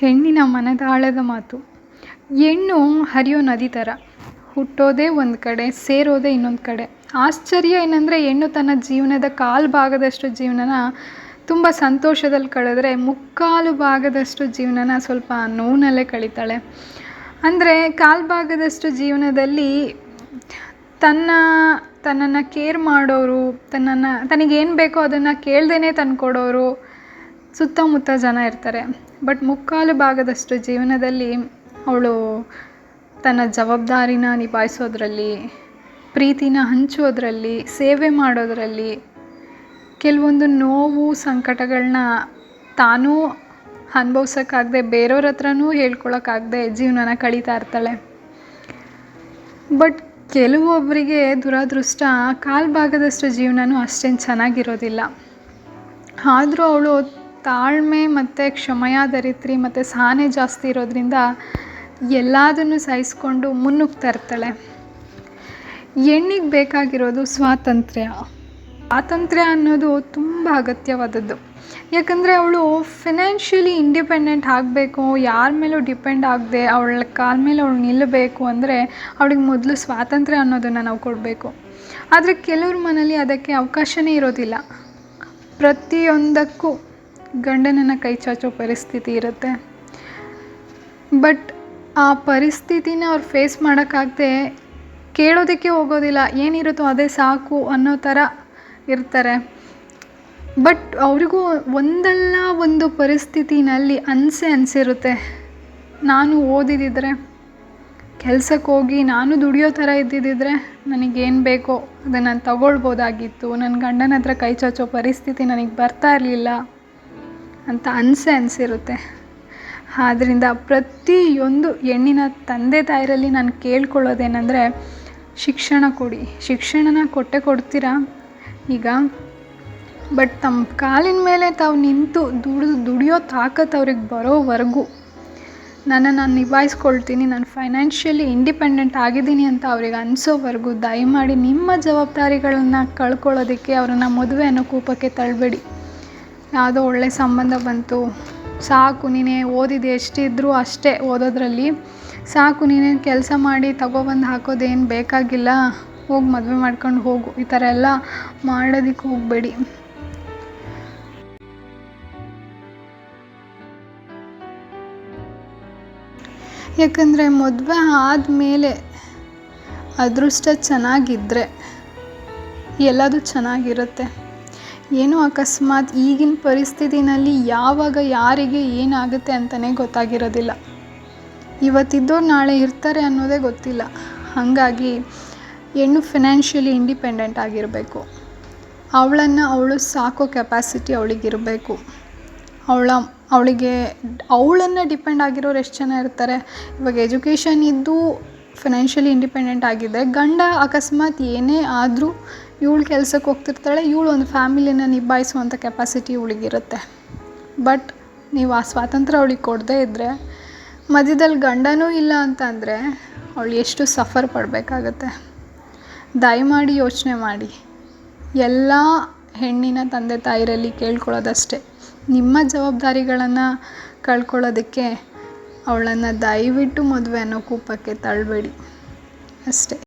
ಹೆಣ್ಣಿನ ಮನದಾಳದ ಮಾತು. ಹೆಣ್ಣು ಹರಿಯೋ ನದಿ ಥರ ಹುಟ್ಟೋದೇ ಒಂದು ಕಡೆ, ಸೇರೋದೇ ಇನ್ನೊಂದು ಕಡೆ. ಆಶ್ಚರ್ಯ ಏನಂದರೆ ಹೆಣ್ಣು ತನ್ನ ಜೀವನದ ಕಾಲು ಭಾಗದಷ್ಟು ಜೀವನನ ತುಂಬ ಸಂತೋಷದಲ್ಲಿ ಕಳೆದ್ರೆ ಮುಕ್ಕಾಲು ಭಾಗದಷ್ಟು ಜೀವನನ ಸ್ವಲ್ಪ ನೋವಿನಲ್ಲೇ ಕಳೀತಾಳೆ. ಅಂದರೆ ಕಾಲು ಭಾಗದಷ್ಟು ಜೀವನದಲ್ಲಿ ತನ್ನ, ತನ್ನನ್ನು ಕೇರ್ ಮಾಡೋರು, ತನ್ನನ್ನು, ತನಗೇನು ಬೇಕೋ ಅದನ್ನು ಕೇಳ್ದೇ ತಂದುಕೊಡೋರು ಸುತ್ತಮುತ್ತ ಜನ ಇರ್ತಾರೆ. ಬಟ್ ಮುಕ್ಕಾಲು ಭಾಗದಷ್ಟು ಜೀವನದಲ್ಲಿ ಅವಳು ತನ್ನ ಜವಾಬ್ದಾರಿನ ನಿಭಾಯಿಸೋದ್ರಲ್ಲಿ, ಪ್ರೀತಿನ ಹಂಚೋದ್ರಲ್ಲಿ, ಸೇವೆ ಮಾಡೋದರಲ್ಲಿ ಕೆಲವೊಂದು ನೋವು ಸಂಕಟಗಳನ್ನ ತಾನೂ ಅನ್ಭವ್ಸೋಕ್ಕಾಗದೆ, ಬೇರೆಯವ್ರ ಹತ್ರನೂ ಹೇಳ್ಕೊಳಕ್ಕಾಗದೆ ಜೀವನನ ಕಳೀತಾ ಇರ್ತಾಳೆ. ಬಟ್ ಕೆಲವೊಬ್ಬರಿಗೆ ದುರದೃಷ್ಟ ಕಾಲು ಭಾಗದಷ್ಟು ಜೀವನನೂ ಅಷ್ಟೇನು ಚೆನ್ನಾಗಿರೋದಿಲ್ಲ. ಆದರೂ ಅವಳು ತಾಳ್ಮೆ ಮತ್ತು ಕ್ಷಮೆಯಾದರಿತ್ರಿ ಮತ್ತು ಸಹನೆ ಜಾಸ್ತಿ ಇರೋದ್ರಿಂದ ಎಲ್ಲದನ್ನು ಸಹಿಸ್ಕೊಂಡು ಮುನ್ನುಗ್ತಾ ಇರ್ತಾಳೆ. ಹೆಣ್ಣಿಗೆ ಬೇಕಾಗಿರೋದು ಸ್ವಾತಂತ್ರ್ಯ. ಸ್ವಾತಂತ್ರ್ಯ ಅನ್ನೋದು ತುಂಬ ಅಗತ್ಯವಾದದ್ದು. ಯಾಕಂದರೆ ಅವಳು ಫಿನಾನ್ಷಿಯಲಿ ಇಂಡಿಪೆಂಡೆಂಟ್ ಆಗಬೇಕು, ಯಾರ ಮೇಲೂ ಡಿಪೆಂಡ್ ಆಗದೆ, ಅವಳ ಕಾಲ ಮೇಲೆ ಅವಳು ನಿಲ್ಲಬೇಕು ಅಂದರೆ ಅವಳಿಗೆ ಮೊದಲು ಸ್ವಾತಂತ್ರ್ಯ ಅನ್ನೋದನ್ನು ನಾವು ಕೊಡಬೇಕು. ಆದರೆ ಕೆಲವ್ರ ಮನೇಲಿ ಅದಕ್ಕೆ ಅವಕಾಶವೇ ಇರೋದಿಲ್ಲ. ಪ್ರತಿಯೊಂದಕ್ಕೂ ಗಂಡನನ್ನು ಕೈ ಚಾಚೋ ಪರಿಸ್ಥಿತಿ ಇರುತ್ತೆ. ಬಟ್ ಆ ಪರಿಸ್ಥಿತಿನ ಅವ್ರು ಫೇಸ್ ಮಾಡೋಕ್ಕಾಗದೆ ಕೇಳೋದಕ್ಕೆ ಹೋಗೋದಿಲ್ಲ, ಏನಿರುತ್ತೋ ಅದೇ ಸಾಕು ಅನ್ನೋ ಥರ ಇರ್ತಾರೆ. ಬಟ್ ಅವರಿಗೂ ಒಂದಲ್ಲ ಒಂದು ಪರಿಸ್ಥಿತಿನಲ್ಲಿ ಅನಿಸೆ ಅನಿಸಿರುತ್ತೆ. ನಾನು ಓದಿದಿದ್ರೆ, ಕೆಲ್ಸಕ್ಕೆ ಹೋಗಿ ನಾನು ದುಡಿಯೋ ಥರ ಇದ್ದಿದ್ದಿದ್ರೆ ನನಗೇನು ಬೇಕೋ ಅದನ್ನು ನಾನು ತಗೊಳ್ಬೋದಾಗಿತ್ತು. ನನ್ನ ಗಂಡನ ಹತ್ರ ಕೈ ಚಾಚೋ ಪರಿಸ್ಥಿತಿ ನನಗೆ ಬರ್ತಾ ಇರಲಿಲ್ಲ. ಅಂತ ಅನಿಸೆ ಅನಿಸಿರುತ್ತೆ. ಆದ್ದರಿಂದ ಪ್ರತಿಯೊಂದು ಹೆಣ್ಣಿನ ತಂದೆ ತಾಯಿರಲ್ಲಿ ನಾನು ಕೇಳ್ಕೊಳ್ಳೋದೇನೆಂದರೆ ಶಿಕ್ಷಣ ಕೊಡಿ. ಶಿಕ್ಷಣನ ಕೊಟ್ಟೇ ಕೊಡ್ತೀರಾ? ಈಗ ಬಟ್ ತಮ್ಮ ಕಾಲಿನ ಮೇಲೆ ತಾವು ನಿಂತು ದುಡಿದು ದುಡಿಯೋ ತಾಕತ್ತು ಅವ್ರಿಗೆ ಬರೋವರೆಗೂ. ನನ್ನ ನಾನು ನಿಭಾಯಿಸ್ಕೊಳ್ತೀನಿ, ನಾನು ಫೈನಾನ್ಷಿಯಲಿ ಇಂಡಿಪೆಂಡೆಂಟ್ ಆಗಿದ್ದೀನಿ ಅಂತ ಅವ್ರಿಗೆ ಅನಿಸೋವರೆಗೂ, ದಯಮಾಡಿ ನಿಮ್ಮ ಜವಾಬ್ದಾರಿಗಳನ್ನು ಕಳ್ಕೊಳ್ಳೋದಕ್ಕೆ ಅವರನ್ನು ಮದುವೆ ಅನ್ನೋ ಕೂಪಕ್ಕೆ ತಳ್ಳಬೇಡಿ ಯಾವುದೋ ಒಳ್ಳೆ ಸಂಬಂಧ ಬಂತು. ಸಾಕು, ನೀನೇ ಓದಿದ್ದು ಎಷ್ಟಿದ್ರೂ ಅಷ್ಟೇ ಓದೋದ್ರಲ್ಲಿ. ಸಾಕು, ನೀನೇ ಕೆಲಸ ಮಾಡಿ ತಗೊಬಂದು ಹಾಕೋದೇನು ಬೇಕಾಗಿಲ್ಲ. ಹೋಗಿ ಮದುವೆ ಮಾಡ್ಕೊಂಡು ಹೋಗು. ಈ ಥರ ಎಲ್ಲ ಮಾಡೋದಕ್ಕೆ ಹೋಗಬೇಡಿ. ಯಾಕಂದರೆ ಮದುವೆ ಆದಮೇಲೆ ಅದೃಷ್ಟ ಚೆನ್ನಾಗಿದ್ದರೆ ಎಲ್ಲದೂ ಚೆನ್ನಾಗಿರುತ್ತೆ. ಏನೋ ಅಕಸ್ಮಾತ್ ಈಗಿನ ಪರಿಸ್ಥಿತಿನಲ್ಲಿ ಯಾವಾಗ ಯಾರಿಗೆ ಏನಾಗುತ್ತೆ ಅಂತಲೇ ಗೊತ್ತಾಗಿರೋದಿಲ್ಲ. ಇವತ್ತಿದ್ದೋರು ನಾಳೆ ಇರ್ತಾರೆ ಅನ್ನೋದೇ ಗೊತ್ತಿಲ್ಲ. ಹಾಗಾಗಿ ಹೆಣ್ಣು ಫಿನಾನ್ಷಿಯಲಿ ಇಂಡಿಪೆಂಡೆಂಟ್ ಆಗಿರಬೇಕು. ಅವಳನ್ನು ಅವಳು ಸಾಕೋ ಕೆಪಾಸಿಟಿ ಅವಳಿಗಿರಬೇಕು. ಅವಳ, ಅವಳಿಗೆ ಅವಳನ್ನು ಡಿಪೆಂಡ್ ಆಗಿರೋರು ಎಷ್ಟು ಜನ ಇರ್ತಾರೆ? ಇವಾಗ ಎಜುಕೇಷನ್ ಇದ್ದು ಫಿನಾನ್ಷಿಯಲಿ ಇಂಡಿಪೆಂಡೆಂಟ್ ಆಗಿದೆ. ಗಂಡ ಅಕಸ್ಮಾತ್ ಏನೇ ಆದರೂ ಇವಳು ಕೆಲ್ಸಕ್ಕೆ ಹೋಗ್ತಿರ್ತಾಳೆ, ಇವಳು ಒಂದು ಫ್ಯಾಮಿಲಿನ ನಿಭಾಯಿಸುವಂಥ ಕೆಪಾಸಿಟಿ ಇವಳಿಗಿರುತ್ತೆ ಬಟ್ ನೀವು ಆ ಸ್ವಾತಂತ್ರ್ಯ ಅವಳಿಗೆ ಕೊಡದೇ ಇದ್ದರೆ ಮಧ್ಯದಲ್ಲಿ ಗಂಡನೂ ಇಲ್ಲ ಅಂತಂದರೆ ಅವಳು ಎಷ್ಟು ಸಫರ್ ಪಡಬೇಕಾಗತ್ತೆ. ದಯಮಾಡಿ ಯೋಚನೆ ಮಾಡಿ. ಎಲ್ಲ ಹೆಣ್ಣಿನ ತಂದೆ ತಾಯಿರಲ್ಲಿ ಕೇಳ್ಕೊಳ್ಳೋದಷ್ಟೇ. ನಿಮ್ಮ ಜವಾಬ್ದಾರಿಗಳನ್ನು ಕಳ್ಕೊಳ್ಳೋದಕ್ಕೆ ಅವಳನ್ನು ದಯವಿಟ್ಟು ಮದುವೆ ಅನ್ನೋ ಕೂಪಕ್ಕೆ ತಳ್ಳಬೇಡಿ. ಅಷ್ಟೇ.